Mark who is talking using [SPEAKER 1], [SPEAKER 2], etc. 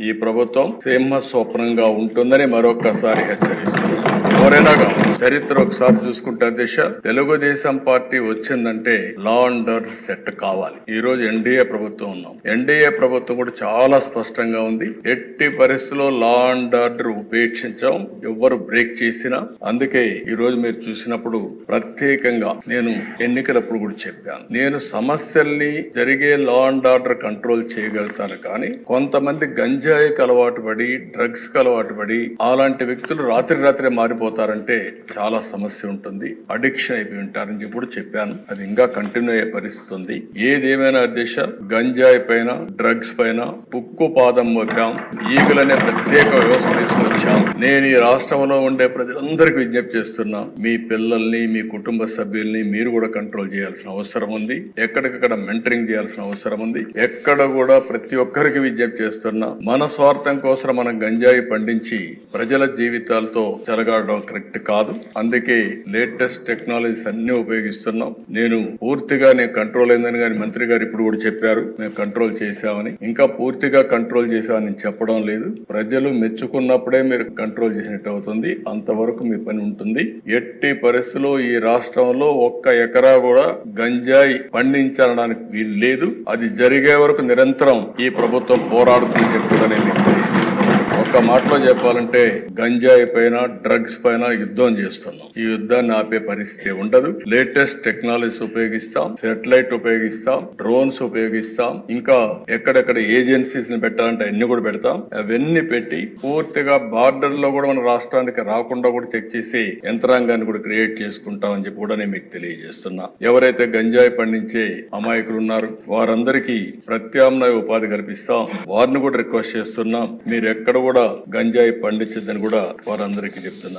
[SPEAKER 1] ఈ ప్రభుత్వం సింహ స్వప్నంగా ఉంటుందని మరొకసారి హెచ్చరిస్తుంది. ఎవరైనా చరిత్ర ఒకసారి చూసుకుంటే దిశ తెలుగుదేశం పార్టీ వచ్చిందంటే లా అండ్ సెట్ కావాలి. ఈ రోజు ఎన్డీఏ ప్రభుత్వం ఉన్నాం. ఎన్డీఏ ప్రభుత్వం కూడా చాలా స్పష్టంగా ఉంది. ఎట్టి పరిస్థితుల్లో లా అండ్ ఆర్డర్ ఉపేక్షించాం. ఎవ్వరు బ్రేక్ చేసినా అందుకే ఈ రోజు మీరు చూసినప్పుడు ప్రత్యేకంగా నేను ఎన్నికలప్పుడు కూడా చెప్పాను. నేను సమస్యల్ని జరిగే లా అండ్ ఆర్డర్ కంట్రోల్ చేయగలుగుతాను కానీ కొంతమంది గంజాయికి అలవాటు పడి డ్రగ్స్కి అలవాటు పడి అలాంటి వ్యక్తులు రాత్రి రాత్రి మారిపోతారంటే చాలా సమస్య ఉంటుంది. అడిక్షన్ అయిపోయి ఉంటారని చెప్పి కూడా చెప్పాను. అది ఇంకా కంటిన్యూ అయ్యే పరిస్థితి ఉంది ఏదేమైనా దిశ గంజాయి పైన డ్రగ్స్ పైన ఉక్కు పాదం వద్దాం. ఈగలనే ప్రత్యేక వ్యవస్థ తీసుకొచ్చాం నేను ఈ రాష్ట్రంలో ఉండే ప్రజలందరికీ విజ్ఞప్తి చేస్తున్నా మీ పిల్లల్ని మీ కుటుంబ సభ్యుల్ని మీరు కూడా కంట్రోల్ చేయాల్సిన అవసరం ఉంది. ఎక్కడికక్కడ మెంటరింగ్ చేయాల్సిన అవసరం ఉంది. ఎక్కడ కూడా ప్రతి ఒక్కరికి విజ్ఞప్తి చేస్తున్నా మన స్వార్థం కోసం మనం గంజాయి పండించి ప్రజల జీవితాలతో చెలగాడడం కరెక్ట్ కాదు. అందుకే లేటెస్ట్ టెక్నాలజీస్ అన్ని ఉపయోగిస్తున్నాం. నేను పూర్తిగా నేను కంట్రోల్ అయిందని కానీ మంత్రి గారు ఇప్పుడు కూడా చెప్పారు మేము కంట్రోల్ చేశామని. ఇంకా పూర్తిగా కంట్రోల్ చేశామని చెప్పడం లేదు. ప్రజలు మెచ్చుకున్నప్పుడే మీరు కంట్రోల్ చేసినట్టు అవుతుంది. అంతవరకు మీ పని ఉంటుంది. ఎట్టి పరిస్థితుల్లో ఈ రాష్ట్రంలో ఒక్క ఎకరా కూడా గంజాయి పండించడానికి వీలు లేదు. అది జరిగే వరకు నిరంతరం ఈ ప్రభుత్వం పోరాడుతుందని చెప్పి ఒక్క మాటలో చెప్పాలంటే గంజాయి పైన డ్రగ్స్ పైన యుద్ధం చేస్తున్నాం. ఈ యుద్ధాన్ని ఆపే పరిస్థితి ఉండదు. లేటెస్ట్ టెక్నాలజీస్ ఉపయోగిస్తాం సెటిలైట్ ఉపయోగిస్తాం డ్రోన్స్ ఉపయోగిస్తాం ఇంకా ఎక్కడెక్కడ ఏజెన్సీస్ని పెట్టాలంటే అన్ని కూడా పెడతాం. అవన్నీ పెట్టి పూర్తిగా బార్డర్లో కూడా మన రాష్ట్రానికి రాకుండా కూడా చెక్ చేసి యంత్రాంగాన్ని కూడా క్రియేట్ చేసుకుంటాం అని చెప్పి కూడా నేను మీకు తెలియజేస్తున్నా. ఎవరైతే గంజాయి పండించే అమాయకులు ఉన్నారు వారందరికీ ప్రత్యామ్నాయ ఉపాధి కల్పిస్తాం. వారిని కూడా రిక్వెస్ట్ చేస్తున్నాం. మీరు ఎక్కడ కూడా గంజాయి పండించదని కూడా వారందరికీ చెప్తున్నారు